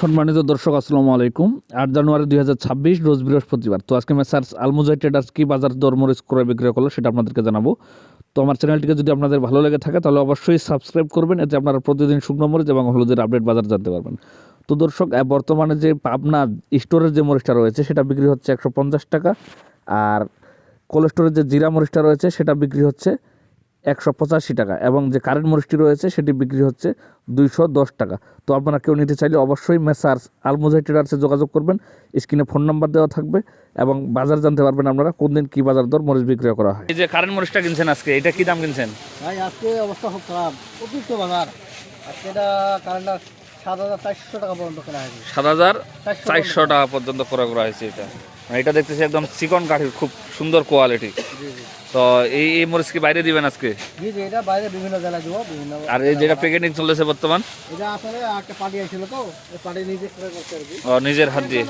সম্মানিত দর্শক, আসসালামু আলাইকুম। আট জানুয়ারি দুই হাজার ছাব্বিশ, রোজ বৃহস্পতিবার। তো আজকে মেসার্স আলমুজাই ট্রেডার্স কী বাজার দর মরিচ ক্রয় বিক্রয় করল সেটা আপনাদেরকে জানাব। তো আমার চ্যানেলটিকে যদি আপনাদের ভালো লেগে থাকে, তাহলে অবশ্যই সাবস্ক্রাইব করবেন, এতে আপনারা প্রতিদিন শুকনো মরিচ এবং হলুদের আপডেট বাজার জানতে পারবেন। তো দর্শক বর্তমানে যে পাবনা স্টোরের যে মরিচটা রয়েছে, সেটা বিক্রি হচ্ছে একশো পঞ্চাশ টাকা। আর কোল্ড স্টোরের যে জিরা মরিচটা রয়েছে, সেটা বিক্রি হচ্ছে একশো পঁচাশি টাকা এবং যে কারেন্ট মরিচটি রয়েছে সেটি বিক্রি হচ্ছে দুইশো দশ টাকা। তো আপনারা কেউ নিতে চাইলে অবশ্যই মেসার্স আলমুজাই ট্রেডার্সে যোগাযোগ করবেন। স্ক্রিনে ফোন নাম্বার দেওয়া থাকবে এবং বাজার জানতে পারবেন আপনারা কোন দিন কী বাজার দর মরিচ বিক্রয় করা হয়। এই যে কারেন্ট মরিচটা কিনছেন আজকে এটা কি দাম কিনছেন? ভাই আজকে অবস্থা খুব খারাপ। অতিরিক্ত বাজার। আজকে এটা কারেন্টটা সাত হাজার চারশো টাকা পর্যন্ত কেনা হয়েছে। সাত হাজার চারশো টাকা পর্যন্ত ক্রয় করা হয়েছে এটা। মানে এটা দেখতেছি একদম চিকন কাঠির খুব সুন্দর কোয়ালিটি তো এই এই মরিচ কি বাইরে দিবেন আজকে? জি জি এটা বাইরে বিভিন্ন জেলায় দেবো বিভিন্ন আর এই যেটা প্যাকেটিং চলেছে বর্তমান? এটা আসলে একটা পার্টি আসছিল তো পার্টি নিজে করে করতে আর নিজের হাত দিয়ে।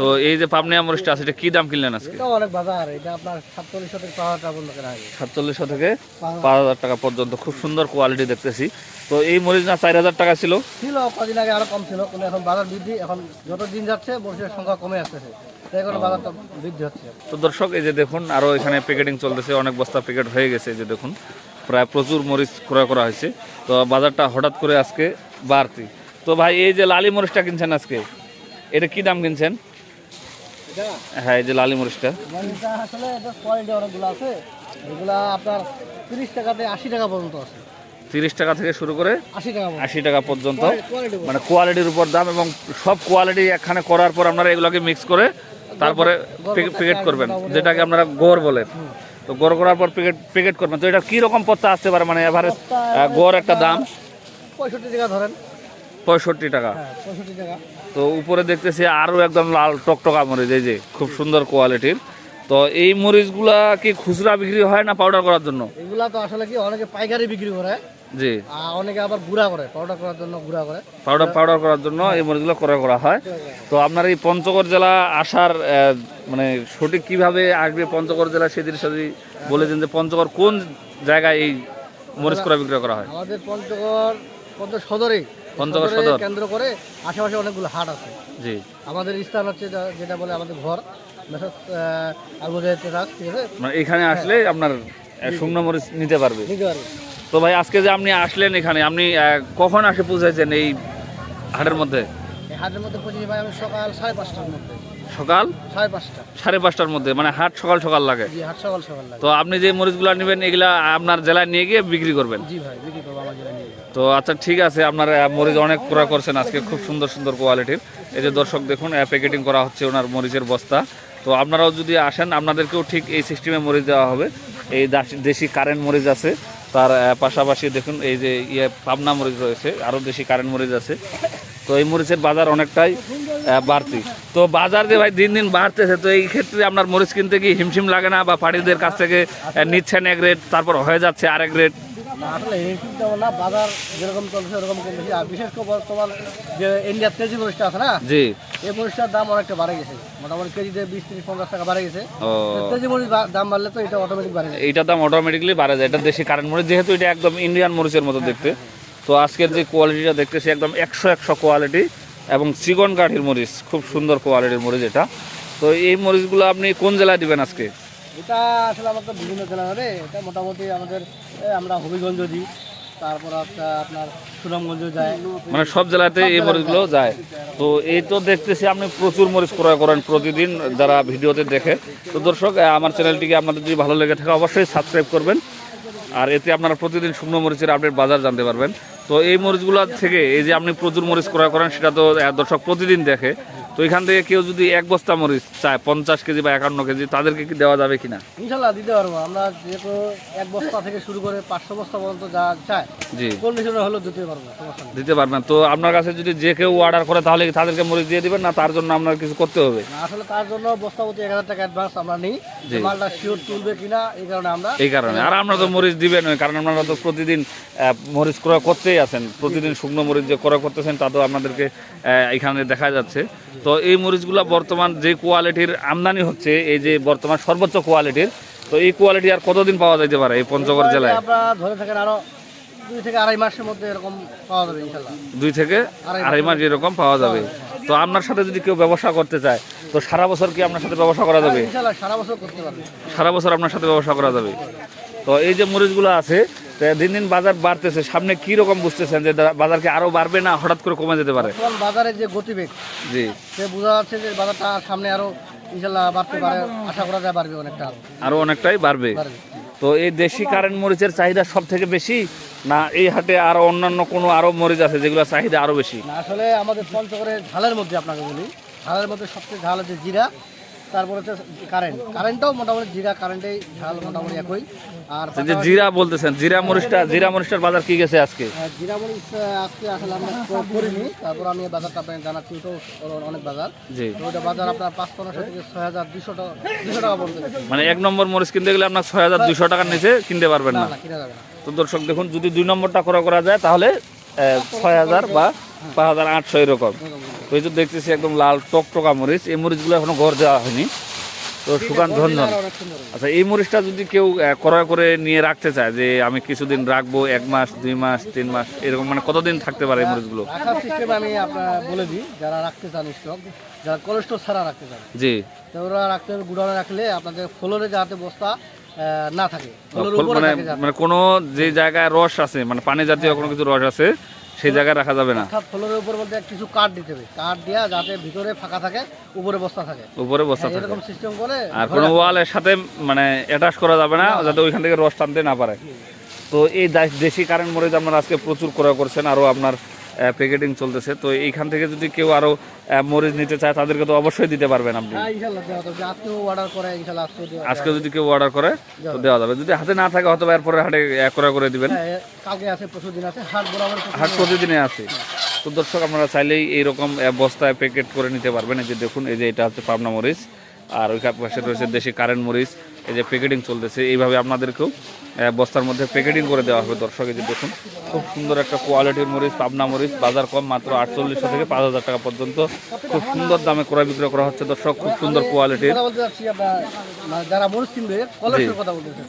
তো এই যে পাবনিয়া মরিচটা আছে এটা কি দাম কিনলেন আজকে? এটা অনেক বাজার এটা আপনার সাতচল্লিশশো থেকে পাঁচ হাজার টাকা পর্যন্ত কেনা হয়েছে সাতচল্লিশশো থেকে পাঁচ পাঁচ হাজার টাকা পর্যন্ত খুব সুন্দর কোয়ালিটি দেখতেছি। তো এই মরিচ না চার হাজার টাকা ছিল? ছিল কদিন আগে আরও কম ছিল কিন্তু এখন বাজার বৃদ্ধি এখন যত দিন যাচ্ছে বর্ষের সংখ্যা কমে হচ্ছে। তো দর্শক এই যে দেখুন আরও এখানে প্যাকেটিং চলতেছে অনেক বস্তা প্যাকেট হয়ে গেছে যে দেখুন। প্রায় প্রচুর মরিচ ক্রয় করা হয়েছে। তো বাজারটা হঠাৎ করে আজকে বাড়তি। তো ভাই এই যে লালি মরিচটা কিনছেন আজকে? এটা কি দাম কিনছেন? হ্যাঁ এই যে লালি মরিচটা আসলে কোয়ালিটি অনেকগুলো আছে। এগুলা আপনার তিরিশ টাকাতে আশি টাকা পর্যন্ত আছে। তিরিশ টাকা থেকে শুরু করে আশি টাকা পর্যন্ত। আশি টাকা পর্যন্ত। মানে কোয়ালিটির উপর দাম এবং সব কোয়ালিটি একখানে করার পর আপনারা এগুলোকে মিক্স করে তারপরে প্যাকেট করবেন। যেটাকে আপনারা গোর বলেন তো গোর করার পর প্যাকেট প্যাকেট করবেন। তো এটা কীরকম পত্তা আসতে পারে? মানে এভারেজ গোর একটা দাম? পঁয়ষট্টি টাকা ধরেন। পঁয়ষট্টি টাকা। হ্যাঁ পঁয়ষট্টি টাকা। তো উপরে দেখতেছি আরও একদম লাল টকটকা মরিচ এই যে খুব সুন্দর কোয়ালিটির। তো এই মরিচগুলা কি খুচরা বিক্রি হয় না পাউডার করার জন্য? এগুলা তো আসলে কি অনেকে পাইকারি বিক্রি করে জি। অনেকে আবার গুঁড়া করে পাউডার করার জন্য গুঁড়া করে। পাউডার পাউডার করার জন্য এই মরিচগুলো ক্রয় করা হয়। তো আপনার এই পঞ্চগড় জেলা আসার মানে সঠিক কীভাবে আসবে পঞ্চগড় জেলা সেদিন যদি বলে দিন যে পঞ্চগড় কোন জায়গায় এই মরিচ ক্রয় বিক্রয় করা হয়? আমাদের পঞ্চগড় পঞ্চ সদরে পঞ্চগড় সদরে। কেন্দ্র করে আশেপাশে অনেকগুলো হাট আছে। জি। আমাদের স্থান হচ্ছে যেটা বলে আমাদের ঘর। মানে এখানে আসলে আপনার শুকনো মরিচ নিতে পারবে। তো ভাই আজকে যে আপনি আসলেন এখানে আপনি কখন আসে পৌঁছেছেন এই হাটের মধ্যে? এই হাটের মধ্যে পৌঁছে ভাই আমি সকাল সাড়ে পাঁচটার মধ্যে। সকাল? সাড়ে পাঁচটা। সাড়ে পাঁচটার মধ্যে মানে হাট সকাল সকাল লাগে? হাট সকাল সকাল লাগে। তো আপনি যে মরিচগুলো নেবেন এগুলা আপনার জেলায় নিয়ে গিয়ে বিক্রি করবেন? জি ভাই বিক্রি করব আমার জেলা নিয়ে। যাব। তো আচ্ছা ঠিক আছে, আপনার মরিচ অনেক ক্রয় করছেন আজকে, খুব সুন্দর সুন্দর কোয়ালিটির এই যে দর্শক, দেখুন প্যাকেটিং করা হচ্ছে ওনার মরিচের বস্তা। তো আপনারাও যদি আসেন, আপনাদেরকেও ঠিক এই সিস্টেমে মরিচ দেওয়া হবে। এই দেশি কারেন্ট মরিচ আছে, তার পাশাপাশি দেখুন, এই যে ইয়ে পাবনা মরিচ রয়েছে, আরও দেশি কারেন্ট মরিচ আছে। তো এই মরিচের বাজার অনেকটাই বাড়তি। তো বাজার যে ভাই দিন দিন বাড়তেছে, তো এই ক্ষেত্রে আপনার মরিচ কিনতে কি হিমশিম লাগে না? বা পাড়িদের কাছ থেকে নিচ্ছেন এক রেট তারপর হয়ে যাচ্ছে আরেক রেট না, আসলে এই চিন্তা না বাজার যেরকম চলছে ওরকম কমবেশি আর বিশেষ করে বর্তমান যে ইন্ডিয়ার তেজি মরিচটা আছে না জি। এই মরিচটার দাম অনেকটা বাড়ে গেছে। মোটামুটি কেজিতে বিশ তিরিশ পঞ্চাশ টাকা বাড়ে গেছে। তেজি মরিচ দাম বাড়লে তো এটা অটোমেটিক বাড়ে যায় এইটার দাম অটোমেটিকলি বাড়ে যায়। এটা দেশি কারেন্ট মরিচ যেহেতু এটা একদম ইন্ডিয়ান মরিচের মতো দেখতে। তো আজকের যে কোয়ালিটিটা দেখতেছি একদম একশো একশো কোয়ালিটি এবং চিকন কাঠির মরিচ। খুব সুন্দর কোয়ালিটির মরিচ এটা। তো এই মরিচগুলো আপনি কোন জেলায় দিবেন আজকে? এটা আসলে আমাদের বিভিন্ন জেলা হবে এটা মোটামুটি আমাদের আমরা হবিগঞ্জ দিই তারপর আপনার সুনামগঞ্জ যায়। মানে সব জেলাতে এই মরিচগুলো যায়। তো এই তো দেখতেছি আপনি প্রচুর মরিচ ক্রয় করেন প্রতিদিন যারা ভিডিওতে দেখে। তো দর্শক আমার চ্যানেলটিকে আপনাদের যদি ভালো লেগে থাকে অবশ্যই সাবস্ক্রাইব করবেন। আর এতে আপনারা প্রতিদিন শুকনো মরিচের আপডেট বাজার জানতে পারবেন। তো এই মরিচগুলো থেকে এই যে আপনি প্রচুর মরিচ ক্রয় করেন, সেটা তো দর্শক প্রতিদিন দেখে। তো এখান থেকে কেউ যদি এক বস্তা মরিচ চায় পঞ্চাশ কেজি বা একান্ন কেজি তাদেরকে কি দেওয়া যাবে কিনা? ইনশাল্লাহ দিতে পারব। আমরা যেহেতু এক বস্তা থেকে শুরু করে পাঁচশো বস্তা পর্যন্ত যা চায় জি। কন্ডিশনে হলেও দিতে পারব দিতে পারবেন। তো আপনার কাছে যদি যে কেউ অর্ডার করে তাহলে তাদেরকে মরিচ দিয়ে দিবেন না তার জন্য আপনার কিছু করতে হবে? না, আসলে তার জন্য বস্তা প্রতি এক হাজার টাকা অ্যাডভান্স আমরা নিই। জি। মালটা শিওর তুলবে কিনা এই কারণে আমরা এই কারণে। আর আমরা তো মরিচ দিবেন কারণ আপনারা তো প্রতিদিন মরিচ ক্রয় করতেই আছেন। প্রতিদিন শুকনো মরিচ যে ক্রয় করতেছেন তা তো আপনাদেরকে এখানে দেখা যাচ্ছে। তো এই মরিচগুলো বর্তমান যে কোয়ালিটির আমদানি হচ্ছে এই যে বর্তমান সর্বোচ্চ কোয়ালিটির তো এই কোয়ালিটি আর কতদিন পাওয়া যাইতে পারে এই পঞ্চগড় জেলায়? ধরে থাকেন আরও দুই থেকে আড়াই মাসের মধ্যে এরকম পাওয়া যাবে ইনশাল্লাহ দুই থেকে আড়াই আড়াই মাস এরকম পাওয়া যাবে। তো আপনার সাথে যদি কেউ ব্যবসা করতে চায় তো সারা বছর কি আপনার সাথে ব্যবসা করা যাবে? সারা বছর করতে পারবে। সারা বছর আপনার সাথে ব্যবসা করা যাবে। তো এই যে মরিচগুলো আছে তো দিন দিন বাজার বাড়তেছে। সামনে কি রকম বুঝতেছেন যে দা- বাজার কি আরও বাড়বে না হঠাৎ করে কমে যেতে পারে? বাজারের যে গতিবেগ জি। সে বোঝা যাচ্ছে যে বাজারটা সামনে আরও ইনশাল্লাহ বাড়তে পারে। আশা করা যায় বাড়বে অনেকটা। আরও অনেকটাই বাড়বে। তো এই দেশি কারেন্ট মরিচের চাহিদা সব থেকে বেশি না এই হাটে আরও অন্যান্য কোনো আরও মরিচ আছে যেগুলো চাহিদা আরও বেশি? না আসলে আমাদের পঞ্চগড়ের ঝালের মধ্যে আপনাকে বলি। ঝালের মধ্যে সবচেয়ে ঝাল হচ্ছে জিরা। তারপর হচ্ছে কারেন্ট কারেন্টটাও মোটামুটি জিরা কারেন্টেই ঝাল মোটামুটি একই। আর যে জিরা বলতেছেন জিরা মরিচটা জিরা মরিচটার বাজার কি গেছে আজকে? জিরা মরিচ আজকে আসলে আমরা করিনি। তারপর আমি বাজারটা আপনাকে জানাচ্ছি অনেক বাজার। তো ওইটা বাজার আপনার পাঁচ পনেরোশো থেকে ছয় হাজার দুশো টাকা দুশো টাকা পর্যন্ত মানে এক নম্বর মরিচ কিনতে গেলে আপনার ছয় হাজার দুশো টাকার নিচে কিনতে পারবেন না তো দর্শক দেখুন যদি দুই নম্বরটা করা করা যায় তাহলে ছয় হাজার বা পাঁচ হাজার আটশো এরকম। তো দেখতেছি একদম লাল টকটকা মরিচ। এই মরিচগুলো এখনও ঘর দেওয়া হয়নি। তো সুকান আচ্ছা এই মরিচটা যদি কেউ ক্রয় করে নিয়ে রাখতে চায় যে আমি কিছুদিন রাখব এক মাস দুই মাস তিন মাস এরকম মানে কতদিন থাকতে পারে এই মরিচগুলো? সিস্টেম আমি বলে দিই যারা রাখতে চান স্টক যারা কোলেস্ট্রল ছাড়া রাখতে চান। জি। তো ওরা রাখতে রাখলে আপনাদের ফ্লোরে যাতে বস্তা না থাকে। মানে মানে কোনো যে জায়গায় রস আছে মানে পানি জাতীয় কোনো কিছু রস আছে সেই জায়গায় রাখা যাবে না। অর্থাৎ ফ্লোরের উপর বলতে কিছু কাঠ দিতে হবে। কাঠ দিয়া যাতে ভিতরে ফাঁকা থাকে উপরে বস্তা থাকে। উপরে বস্তা থাকে। এরকম সিস্টেম করে আর কোনো ওয়ালের সাথে মানে অ্যাটাচ করা যাবে না যাতে ওইখান থেকে রস টানতে না পারে। তো এই দেশি কারেন্ট মরিচ আপনার আজকে প্রচুর ক্রয় করছেন আরও আপনার প্যাকেটিং চলতেছে। তো এইখান থেকে যদি কেউ আরও মরিচ নিতে চায় তাদেরকে তো অবশ্যই দিতে পারবেন আপনি। হ্যাঁ করে আজকে যদি কেউ অর্ডার করে তো দেওয়া যাবে। যদি হাতে না থাকে হয়তো এরপরে হাটে ক্রয় করে দিবেন। হ্যাঁ হাট। প্রতিদিনে আছে। তো দর্শক আপনারা চাইলেই এইরকম বস্তায় প্যাকেট করে নিতে পারবেন। এই যে দেখুন এই যে এটা হচ্ছে পাবনা মরিচ। আর ওই পাশে রয়েছে দেশি কারেন্ট মরিচ। এই যে প্যাকেটিং চলতেছে এইভাবে আপনাদেরকেও বস্তার মধ্যে প্যাকেটিং করে দেওয়া হবে। দর্শক এই যে দেখুন খুব সুন্দর একটা কোয়ালিটির মরিচ পাবনা মরিচ বাজার কম মাত্র আটচল্লিশশো থেকে পাঁচ হাজার টাকা পর্যন্ত। খুব সুন্দর দামে ক্রয় বিক্রয় করা হচ্ছে দর্শক খুব সুন্দর কোয়ালিটির মানে যারা মরিচ কিনবে কোলেস্ট্রল কথা বলতেছে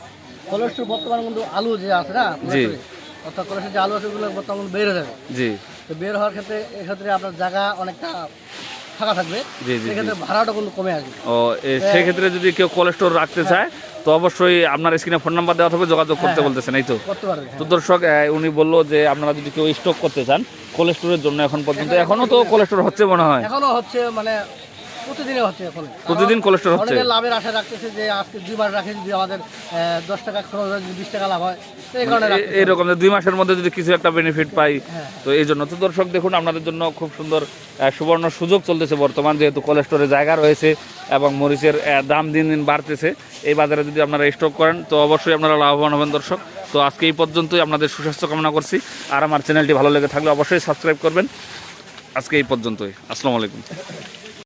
কোলেস্ট্রল বর্তমানে কিন্তু আলু যে আছে না কোলেস্ট্রলে, অর্থাৎ কোলেস্ট্রল যে আলু আছে ওগুলো বর্তমানে বের হয়ে যাবে। জি। তো বের হওয়ার ক্ষেত্রে এক্ষেত্রে আপনার জায়গা অনেকটা ফাঁকা থাকবে সেক্ষেত্রে ভাড়াটা কিন্তু কমে আসবে। ও সেক্ষেত্রে যদি কেউ কোলেস্টোর রাখতে চায় তো অবশ্যই আপনার স্ক্রিনে ফোন নাম্বার দেওয়া থাকবে যোগাযোগ করতে বলতেছেন এই তো। তো দর্শক উনি বলল যে আপনারা যদি কেউ স্টক করতে চান কোলেস্টোরের জন্য এখন পর্যন্ত এখনও তো কোলেস্টোর হচ্ছে মনে হয়। এখনও হচ্ছে মানে প্রতিদিনে হচ্ছে এখন। প্রতিদিন কোলেস্টোর হচ্ছে? অনেকে লাভের আশা রাখতেছে যে আজকে দুই মাস রাখে যদি আমাদের দশ টাকা খরচ হয় যদি বিশ টাকা লাভ হয় তো এই কারণে। এরকম যে দুই মাসের মধ্যে যদি কিছু একটা বেনিফিট পাই হ্যাঁ। তো এই জন্য তো দর্শক দেখুন আপনাদের জন্য খুব সুন্দর সুবর্ণ সুযোগ চলতেছে বর্তমান যেহেতু কোলেস্টোরে জায়গা রয়েছে এবং মরিচের দাম দিন দিন বাড়তেছে। এই বাজারে যদি আপনারা স্টক করেন তো অবশ্যই আপনারা লাভবান হবেন দর্শক। তো আজকে এই পর্যন্তই আপনাদের সুস্বাস্থ্য কামনা করছি। আর আমার চ্যানেলটি ভালো লেগে থাকলে অবশ্যই সাবস্ক্রাইব করবেন। আজকে এই পর্যন্তই। আসসালামু আলাইকুম।